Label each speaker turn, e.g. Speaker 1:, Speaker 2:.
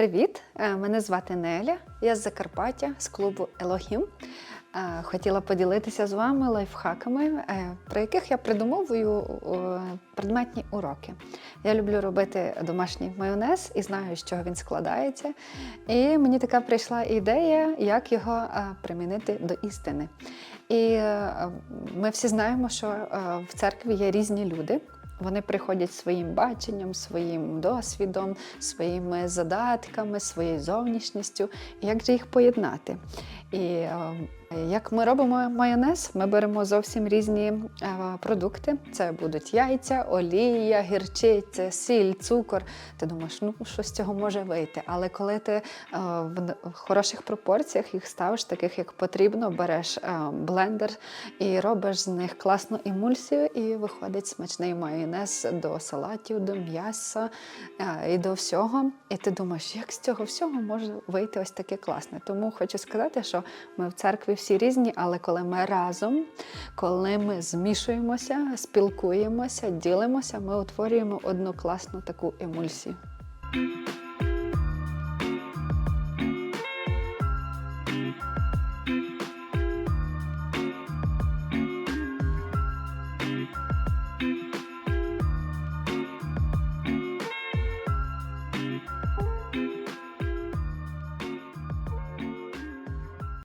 Speaker 1: Привіт! Е, Мене звати Неля. Я з Закарпаття з клубу Елогім. Е, Хотіла поділитися з вами лайфхаками, е, про яких я придумовую предметні уроки. Я люблю робити домашній майонез і знаю, з чого він складається. І мені така прийшла ідея, як його примінити до істини. І ми всі знаємо, що в церкві є різні люди. Вони приходять своїм баченням, своїм досвідом, своїми задатками, своєю зовнішністю. Як же їх поєднати? І е, як ми робимо майонез, ми беремо зовсім різні е, продукти. Це будуть яйця, олія, гірчиця, сіль, цукор. Ти думаєш, ну що з цього може вийти? Але коли ти е, в хороших пропорціях їх ставиш, таких як потрібно, береш е, блендер і робиш з них класну емульсію, і виходить смачний майонез до салатів, до м'яса і до всього. І ти думаєш, як з цього всього може вийти ось таке класне. Тому хочу сказати, що ми в церкві всі різні, але коли ми разом, коли ми змішуємося, спілкуємося, ділимося, ми утворюємо одну класну таку емульсію.